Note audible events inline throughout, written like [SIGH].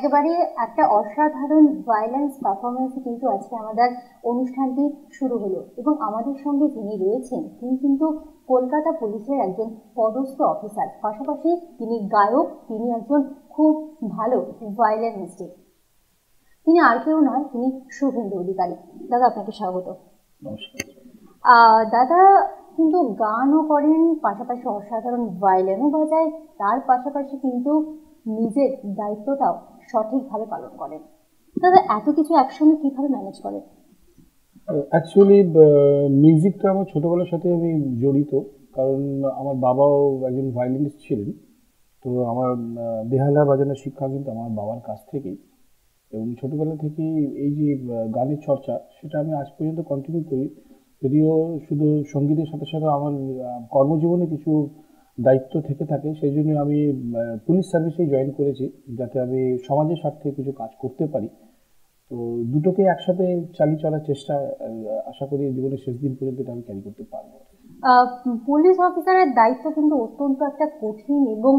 একেবারে একটা অসাধারণ ভায়োলেন্স পারফরমেন্স কিন্তু আজকে আমাদের অনুষ্ঠানটি শুরু হলো। এবং আমাদের সঙ্গে যিনি রয়েছেন তিনি কিন্তু কলকাতা পুলিশের একজন পদস্থ অফিসার পাশাপাশি তিনি গায়ক তিনি একজন খুব ভালো ভায়োলিনিস্টিক তিনি আর কেউ নয় তিনি শুভেন্দু অধিকারী। দাদা আপনাকে স্বাগত। দাদা কিন্তু গানও করেন পাশাপাশি অসাধারণ ভায়োলিনও বাজায়। তার পাশাপাশি কিন্তু নিজের দায়িত্বটাও সঠিকভাবে পালন করেন। দাদা এত কিছু একসঙ্গে কীভাবে ম্যানেজ করেন অ্যাকচুয়ালি মিউজিকটা আমার ছোটবেলার সাথে আমি জড়িত, কারণ আমার বাবাও একজন ভায়োলিনিস্ট ছিলেন। তো আমার বেহালা বাজানোর শিক্ষা কিন্তু আমার বাবার কাছ থেকেই। এবং ছোটবেলা থেকেই এই যে গানের চর্চা, সেটা আমি আজ পর্যন্ত কন্টিনিউ করি। যদিও শুধু সঙ্গীতের সাথে সাথে আমার কর্মজীবনে কিছু দায়িত্ব থেকে থাকে, সেই জন্য আমি পুলিশ সার্ভিসে জয়েন করেছি যাতে আমি সমাজের স্বার্থে কিছু কাজ করতে পারি। তো দুটোকে একসাথে চালিয়ে চলার চেষ্টা আশা করি জীবনের শেষ দিন পর্যন্ত এটা আমি ক্যারি করতে পারব। পুলিশ অফিসারের দায়িত্ব কিন্তু অত্যন্ত একটা কঠিন এবং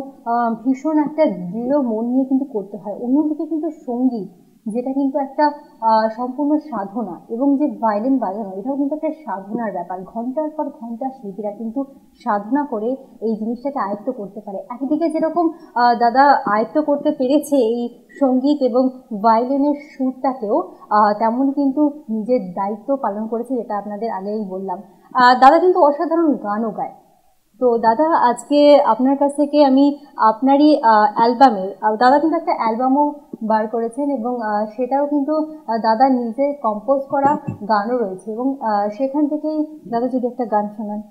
ভীষণ একটা দৃঢ় মন নিয়ে কিন্তু করতে হয়। অন্যদিকে কিন্তু সংগীত যেটা কিন্তু একটা সম্পূর্ণ সাধনা এবং যে ভায়োলিন বাজানো, এটাও কিন্তু একটা সাধনার ব্যাপার। ঘণ্টার পর ঘণ্টা শিল্পীরা কিন্তু সাধনা করে এই জিনিসটাকে আয়ত্ত করতে পারে। একদিকে যেরকম দাদা আয়ত্ত করতে পেরেছে এই সংগীত এবং ভায়োলিনের সুরটাকেও তেমন কিন্তু নিজের দায়িত্ব পালন করেছে, যেটা আপনাদের আগেই বললাম। দাদা কিন্তু অসাধারণ গানও গায়। তো দাদা আজকে আপনার কাছ থেকে আমি আপনারই অ্যালবামের দাদা কিন্তু একটা অ্যালবামও বার করেছেন এবং সেটাও কিন্তু দাদা নিজে কম্পোজ করা গানও রয়েছে এবং সেখান থেকেই দাদা যদি একটা গান শোনান।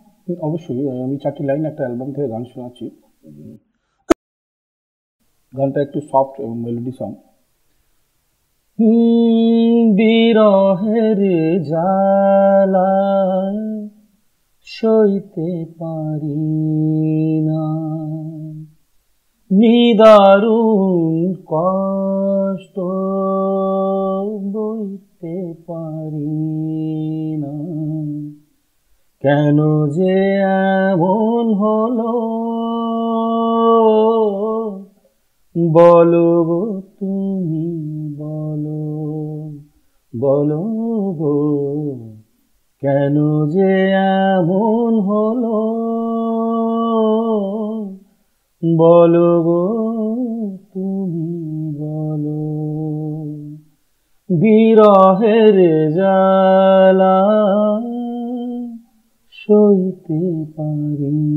অবশ্যই আমি চারটি লাইন একটা অ্যালবাম থেকে গান শোনাচ্ছি। গানটা একটু সফট এবং মেলোডি সং বিরহের জালা সইতে পারি না। নিদারুণ কষ্ট বইতে পারি না। কেন যে এমন হলো? বলো তুমি বলো বলো কেন যে এমন হলো? বলো গো, তুমি বলো। বিরহের জালা সইতে পারি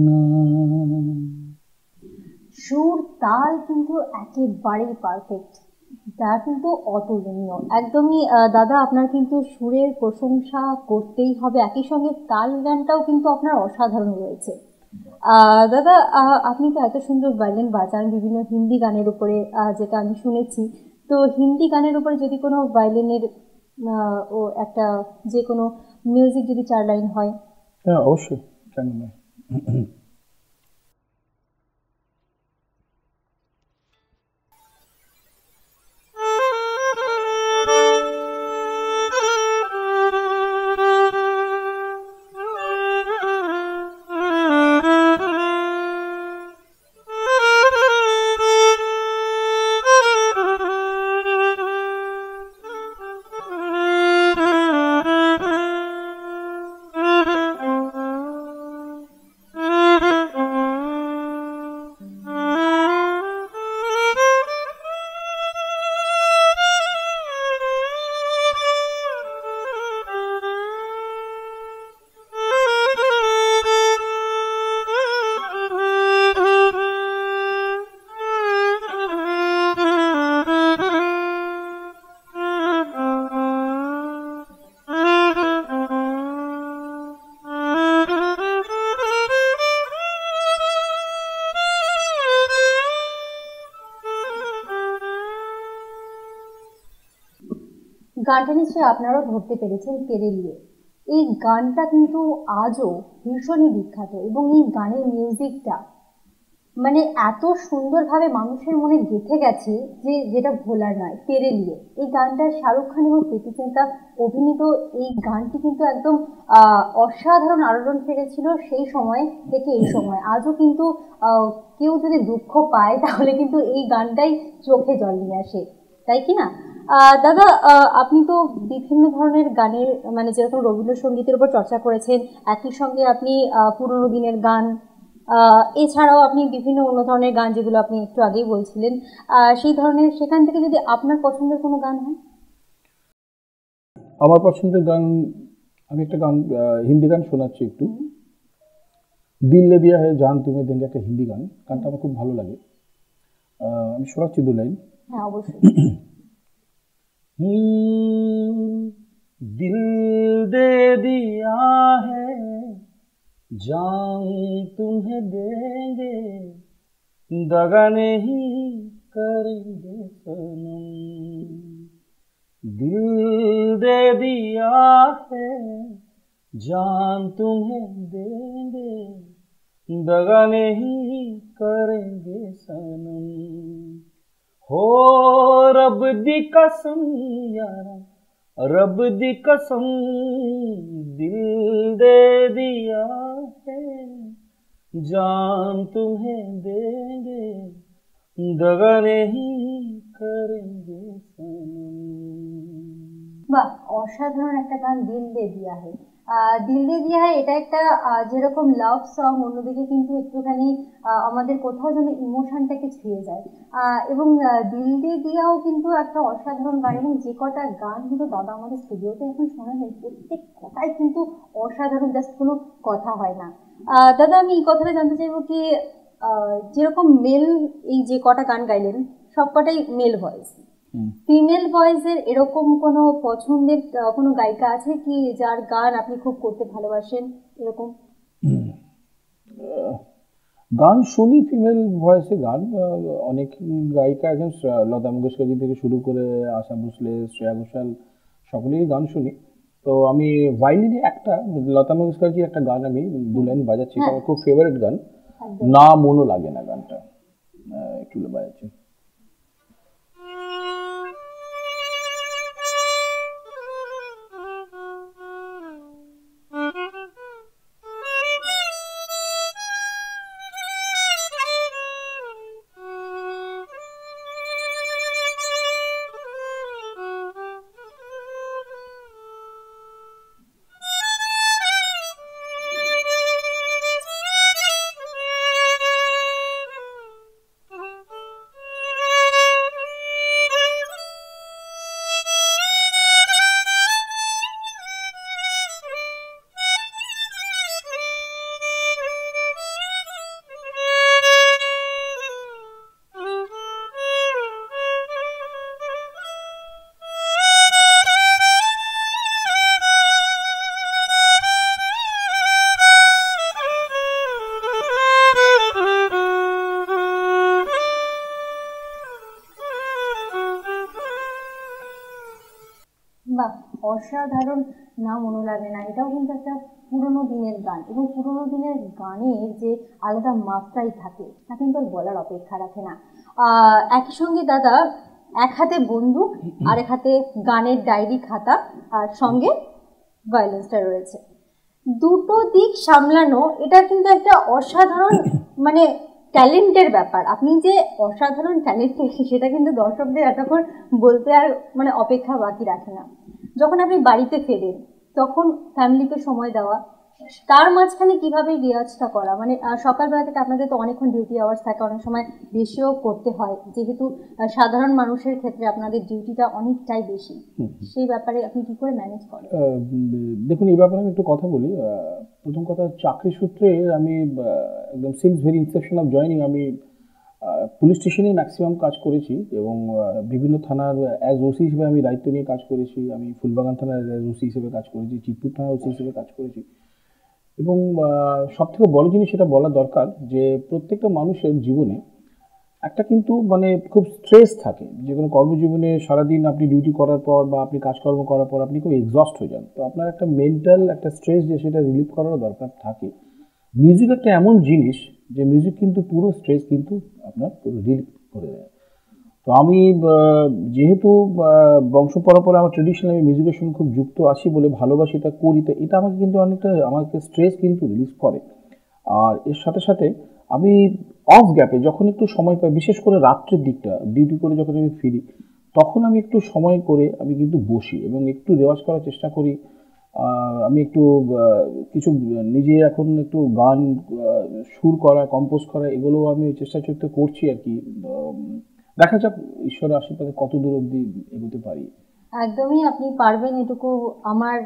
না। সুর তাল কিন্তু একেবারেই পারফেক্ট তা কিন্তু অতুলনীয়। একদমই দাদা, আপনার কিন্তু সুরের প্রশংসা করতেই হবে। একই সঙ্গে তাল গানটাও কিন্তু আপনার অসাধারণ রয়েছে। দাদা আপনি তো এত সুন্দর ভায়োলিন বাজান বিভিন্ন হিন্দি গানের উপরে যেটা আমি শুনেছি। তো হিন্দি গানের উপরে যদি কোনো ভায়োলিনের ও একটা যে কোনো মিউজিক যদি চার লাইন হয়? হ্যাঁ অবশ্যই, কেন নয়। গানটা নিশ্চয়ই আপনারাও ধরতে পেরেছেন কেরেলিয়ে। এই গানটা কিন্তু আজও ভীষণই বিখ্যাত এবং এই গানের মিউজিকটা মানে এত সুন্দরভাবে মানুষের মনে গেঁথে গেছে যে যেটা ভোলার নয় পেরেলিয়ে এই গানটা শাহরুখ খান এবং প্রীতি চিন্তা অভিনীত এই গানটি কিন্তু একদম অসাধারণ আলোড়ন ফেলেছিল সেই সময় থেকে এই সময়। আজও কিন্তু কেউ যদি দুঃখ পায় তাহলে কিন্তু এই গানটাই চোখে জল নিয়ে আসে। তাই কি না? দাদা আপনি তো বিভিন্ন ধরনের গানের মানে যেরকম রবীন্দ্রসঙ্গীতের উপর চর্চা করেছেন একই সঙ্গে আপনি পুরনো দিনের গান এছাড়াও আপনি বিভিন্ন অন্য ধরনের গান যেগুলো আপনি একটু আগেই বলছিলেন সেই ধরনের সেখান থেকে যদি আপনার পছন্দের কোনো গান হয়? আমার পছন্দের গান আমি একটা গান হিন্দি গান শোনাচ্ছি একটু। দিল্লে দিয়া হয়ে জান তুমি দেঙ্গে একটা হিন্দি গান। গানটা আমার খুব ভালো লাগে। আমি শোনাচ্ছি দু লাইন। হ্যাঁ অবশ্যই। [COUGHS] दिल दे दिया है, जान तुम्हें देंगे, दगा नहीं करेंगे सनम। दिल दे दिया है, जान तुम्हें देंगे, दगा नहीं करेंगे सनम। हो रब दी कसम यारा रब दी कसम दिल दे दिया है जान तुम्हें देंगे दगा नहीं करेंगे सनम বাহ অসাধারণ একটা গান দিল দে দিয়া হে আহ, দিল দে দিয়া হে এটা একটা যেরকম লাভ সং অন্যদিকে কিন্তু একটুখানি আমাদের কোথাও যেন ইমোশনটাকে ছুঁয়ে যায় এবং দিল দে দিয়াও কিন্তু একটা অসাধারণ গান এবং যে কটা গান কিন্তু দাদা আমাদের স্টুডিওতে এখন শোনাবেন প্রত্যেক কথাই কিন্তু অসাধারণ জাস্ট কোনো কথা হয় না দাদা, আমি এই কথাটা জানতে চাইব কি যেরকম মেল এই যে কটা গান গাইলেন সব কটাই মেল ভয়েস। ফিমেল ভয়েসের এরকম কোনো পছন্দের কোনো গায়িকা আছে কি যার গান আপনি খুব করতে ভালোবাসেন এরকম? গান শুনি ফিমেল ভয়েসে গান অনেক গায়িকা আছেন লতা মঙ্গেশকরজি থেকে শুরু করে আশা ভোসলে শ্রেয়া ঘোষাল সকলেরই গান শুনি। তো আমি ভাইলিনে একটা লতা মঙ্গেশকরজি একটা গান আমি দু লাইন বাজাচ্ছি আমার খুব ফেভারিট গান। না মনও লাগে না গানটা। একটু বাজাচ্ছি। অসাধারণ না মনে লাগে না। এটাও কিন্তু একটা পুরোনো দিনের গান এবং পুরোনো দিনের গানের যে আলাদা মাত্রাই থাকে, তা কিন্তু আর বলার অপেক্ষা রাখে না। একই সঙ্গে দাদা, এক হাতে বন্দুক আর এক হাতে গানের ডায়েরি খাতা আর সঙ্গে ভায়োলেন্সটা রয়েছে। দুটো দিক সামলানো, এটা কিন্তু একটা অসাধারণ মানে ট্যালেন্টের ব্যাপার। আপনি যে অসাধারণ ট্যালেন্টেড সেটা কিন্তু দর্শকদের এতক্ষণ বলতে আর মানে অপেক্ষা বাকি রাখে না। যখন আপনি বাড়িতে ফেরেন তখন ফ্যামিলিকে সময় দেওয়া তার মাঝখানে কীভাবে রিয়াজটা করা? মানে সকালবেলা থেকে আপনাদের তো অনেকক্ষণ ডিউটি আওয়ার্স থাকে অনেক সময় বেশিও করতে হয়। যেহেতু সাধারণ মানুষের ক্ষেত্রে আপনাদের ডিউটিটা অনেকটাই বেশি। সেই ব্যাপারে আপনি কি করে ম্যানেজ করেন? দেখুন এই ব্যাপারে আমি একটু কথা বলি। প্রথম কথা চাকরি সূত্রে আমি একদম since very inception of joining আমি পুলিশ স্টেশনে ম্যাক্সিমাম কাজ করেছি এবং বিভিন্ন থানার অ্যাজ ওসি হিসেবে আমি দায়িত্ব নিয়ে কাজ করেছি। আমি ফুলবাগান থানার অ্যাজ ওসি হিসেবে কাজ করেছি, চিতপুর থানার ওসি হিসেবে কাজ করেছি। এবং সব থেকে বড় জিনিস এটা বলা দরকার যে, প্রত্যেকটা মানুষের জীবনে একটা কিন্তু মানে খুব স্ট্রেস থাকে। যে কোনো কর্মজীবনে সারাদিন আপনি ডিউটি করার পর বা আপনি কাজকর্ম করার পর আপনি খুব এক্সস্ট হয়ে যান। তো আপনার একটা মেন্টাল একটা স্ট্রেস যে সেটা রিলিফ করারও দরকার থাকে। মিউজিক একটা এমন জিনিস যে মিউজিক কিন্তু পুরো স্ট্রেস কিন্তু আপনার পুরো রিলিভ করে দেয়। তো আমি যেহেতু বংশ পরম্পরা আমার ট্রেডিশনাল আমি মিউজিকের সঙ্গে খুব যুক্ত আছি বলে ভালোবাসি এটা করি, তো এটা আমাকে কিন্তু অনেকটা, আমাকে স্ট্রেস কিন্তু রিলিজ করে। আর এর সাথে সাথে আমি অফ গ্যাপে যখন একটু সময় পাই, বিশেষ করে রাত্রের দিকটা ডিউটি করে যখন আমি ফিরি, তখন আমি একটু সময় করে আমি কিন্তু বসি এবং একটু রেওয়াজ করার চেষ্টা করি। আমি একটু কিছু, নিজে এখন একটু গান সুর করা কম্পোজ করা, এগুলো আমি চেষ্টা চর্চা করছি আর কি। দেখা যাক ঈশ্বরের আশীর্বাদে কত দূর অবধি এগোতে পারি। একদমই আপনি পারবেন এটুকু আমার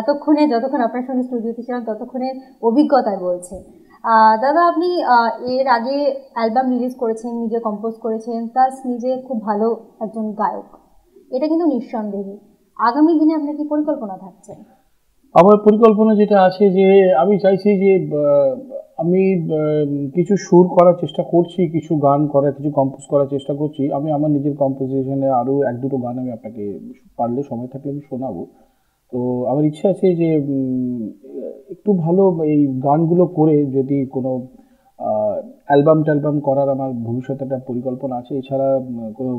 এতক্ষণে, যতক্ষণ আপনার সঙ্গে স্টুডিওতে ছিলাম, ততক্ষণের অভিজ্ঞতায় বলছে। দাদা, আপনি এর আগে অ্যালবাম রিলিজ করেছেন, নিজে কম্পোজ করেছেন প্লাস নিজে খুব ভালো একজন গায়ক। এটা কিন্তু নিঃসন্দেহে। আগামী দিনে আপনার কি পরিকল্পনা থাকছে? আমার পরিকল্পনা যেটা আছে যে, আমি চাইছি যে আমি কিছু সুর করার চেষ্টা করছি, কিছু গান করার, কিছু কম্পোজ করার চেষ্টা করছি। আমি আমার নিজের কম্পোজিশনে আরও এক দুটো গান আমি আপনাকে পারলে সময় থাকলে আমি শোনাবো। তো আমার ইচ্ছা আছে যে একটু ভালো এই গানগুলো করে যদি কোনো অ্যালবাম ট্যালবাম করার আমার ভবিষ্যতে একটা পরিকল্পনা আছে। এছাড়া কোনো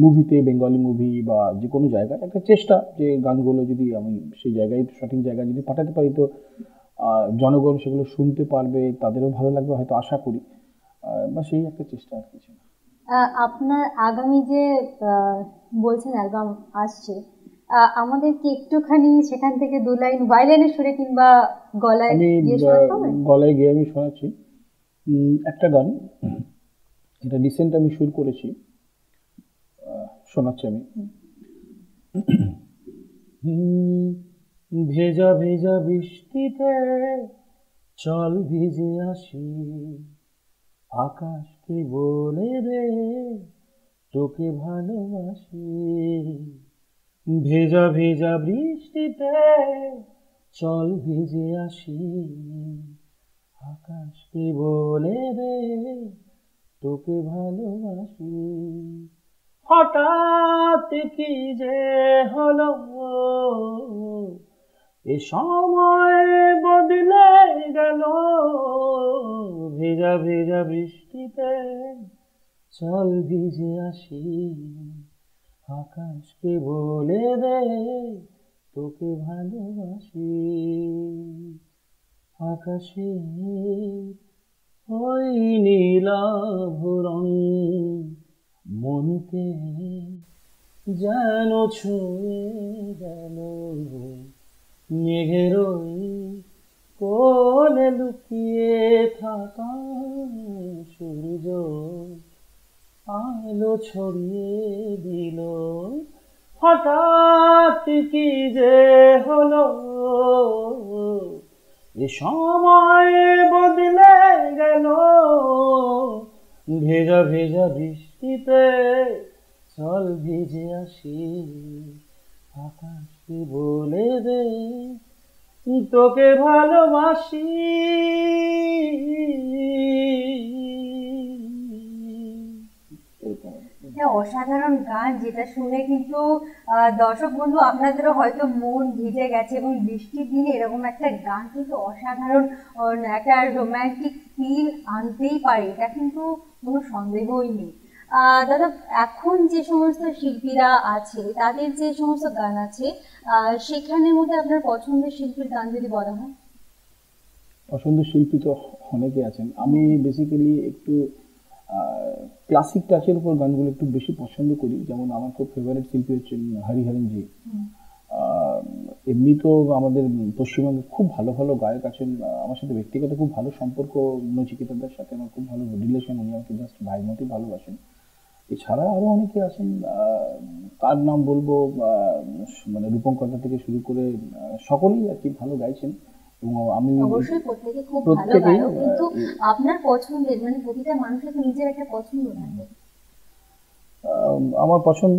মুভিতে বেঙ্গলি মুভি বা যে কোনো জায়গায় একটা চেষ্টা যে গানগুলো যদি আমি সেই জায়গায় সঠিক জায়গায় যদি পাঠাতে পারি তো জনগণ সেগুলো শুনতে পারবে তাদেরও ভালো লাগবে হয়তো আশা করি। বা সেই একটা চেষ্টা আর কিছু আপনার আগামী যে বলছেন অ্যালবাম আসছে আমাদেরকে একটুখানি সেখান থেকে দু লাইন ভাইলেনের সুরে কিংবা গলায়? গলায় গিয়ে আমি শোনাচ্ছি। একটা গান। এটা রিসেন্ট আমি শুরু করেছি। শোনাচ্ছি আমি। [CLEARS THROAT] ভেজা ভেজা বৃষ্টিতে চল ভিজে আসি। আকাশকে বলে রে তোকে ভালোবাসি। ভেজা ভেজা বৃষ্টিতে চল ভিজে আসি। আকাশকে বলে রে, তোকে ভালোবাসি। হঠাৎ কি যে হলো? এ সময় বদলে গেল। ভেজা ভেজা বৃষ্টিতে চল ভিজে আসি। আকাশকে বলে দে তোকে ভালোবাসি। আকাশে ওই নীলাভরণ মনকে যেন ছুঁয়ে গেল মেঘের কোলে লুকিয়ে থাকা সূর্য। আলো ছড়িয়ে দিল। হঠাৎ কি যে হলো? এ সময় বদলে গেল। ভেজা ভেজা বৃষ্টিতে চল ভিজে আসি। আকাশকে বলে দে তোকে ভালোবাসি। এটা অসাধারণ গান যেটা শুনে কিন্তু দর্শক বন্ধু, আপনাদেরও হয়তো মন ভিজে গেছে এবং বৃষ্টির দিনে এরকম একটা গান কিন্তু অসাধারণ একটা রোম্যান্টিক ফিল আনতেই পারে, এটা কিন্তু কোনো সন্দেহই নেই। দাদা, এখন যে সমস্ত শিল্পীরা আছে, তাদের যে সমস্ত গান আছে সেখানের মধ্যে আপনার পছন্দের শিল্পীর গান যদি বলা হয়। পছন্দের শিল্পী তো অনেকে আছেন। আমি বেসিক্যালি একটু ক্লাসিক টাচের উপর গানগুলো একটু বেশি পছন্দ করি। যেমন আমার খুব ফেভারিট শিল্পী হচ্ছেন হরিহরন জি। এমনি তো আমাদের পশ্চিমবঙ্গে খুব ভালো ভালো গায়ক আছেন। আমার সাথে ব্যক্তিগত খুব ভালো সম্পর্ক নচিকেতাদের সাথে আমার খুব ভালো রিলেশন উনি আমাকে জাস্ট ভাই মতোই ভালোবাসেন। এছাড়া আরও অনেকে আছেন তার নাম বলব মানে রূপঙ্করদা থেকে শুরু করে সকলেই আর কি ভালো গাইছেন। আমি অবশ্যই প্রত্যেকে খুব ভালো গায়ক কিন্তু আপনার পছন্দের মানে প্রতিটা মানুষের তো নিজের একটা পছন্দ থাকে। আমার পছন্দ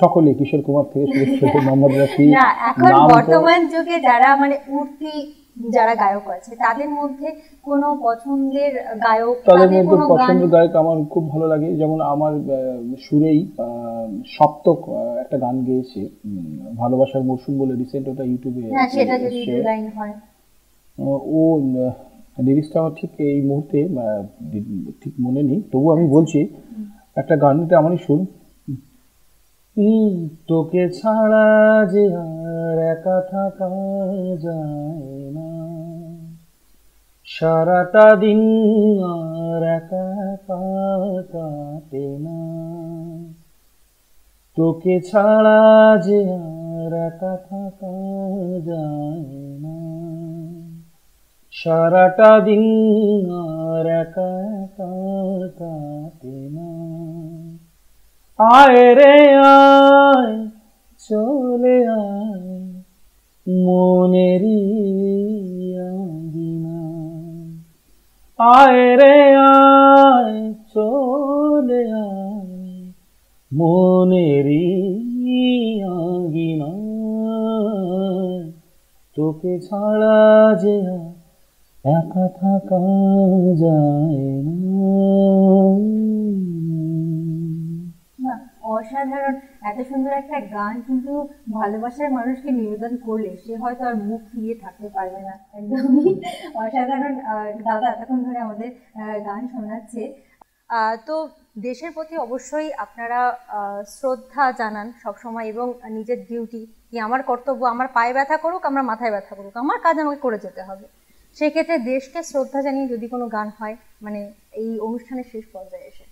সকলে কিশোর কুমার থেকে শুরু করে [LAUGHS] মোহাম্মদ রফি না এখন বর্তমান যুগে যারা মানে উঠতি যারা গায়ক আছে তাদের মধ্যে কোনো পছন্দের গায়ক তাদের মধ্যে পছন্দের গায়ক আমার খুব ভালো লাগে। যেমন আমার সুরেই সপ্তক একটা গান গেয়েছে ভালোবাসার মরশুম বলে রিসেন্ট ওটা ইউটিউবে হ্যাঁ সেটা যদি। লাইন হয়। ও লিরিক্সটা আমার ঠিক এই মুহূর্তে ঠিক মনে নেই। তবু আমি বলছি একটা গানটা আমারই শুন তোকে ছাড়া যে আর একা থাকা যায় না। সারাটা দিন আর একা কাটে না। তোকে ছাড়া যে আর একা থাকা যায় না। সারাটা দিন আর একা কাটে না। আয় রে আয় চলে আয় আঙ্গিনা আয় রে আয় চলে আয় মনেরই আঙ্গিনা তোকে ছাড়া যে একা থাকা যায় না, অসাধারণ। এত সুন্দর একটা গান কিন্তু ভালোবাসার মানুষকে নিবেদন করলে সে হয়তো আর মুখ ফিরিয়ে থাকতে পারবে না। একদমই অসাধারণ। দাদা এতক্ষণ ধরে আমাদের গান শোনাচ্ছে। তো দেশের প্রতি অবশ্যই আপনারা শ্রদ্ধা জানান সবসময় এবং নিজের ডিউটি কি আমার কর্তব্য, আমার পায়ে ব্যথা করুক, আমার মাথায় ব্যথা করুক, আমার কাজ আমাকে করে যেতে হবে। সেক্ষেত্রে দেশকে শ্রদ্ধা জানিয়ে যদি কোনো গান হয় মানে এই অনুষ্ঠানের শেষ পর্যায়ে এসে।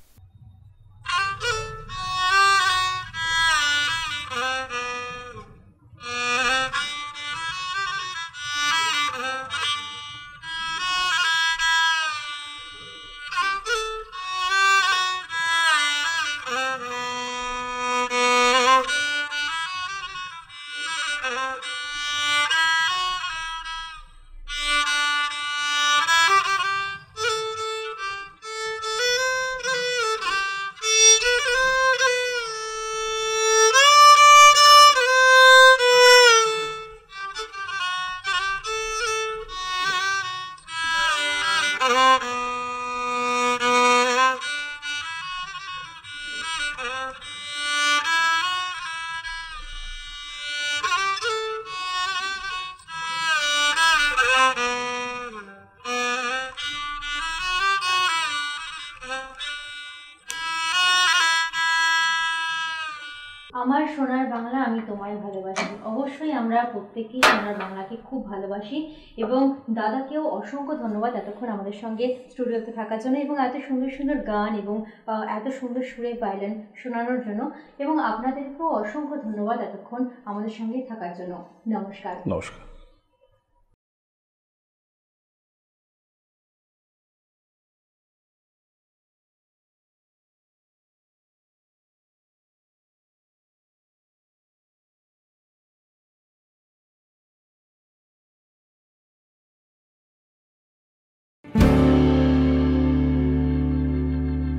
তোমায় ভালোবাসি। অবশ্যই আমরা প্রত্যেকেই, আমরা বাংলাকে খুব ভালোবাসি এবং দাদাকেও অসংখ্য ধন্যবাদ এতক্ষণ আমাদের সঙ্গে স্টুডিওতে থাকার জন্য এবং এত সুন্দর সুন্দর গান এবং এত সুন্দর সুরে পাইলেন শোনানোর জন্য এবং আপনাদেরকেও অসংখ্য ধন্যবাদ এতক্ষণ আমাদের সঙ্গে থাকার জন্য। নমস্কার। নমস্কার।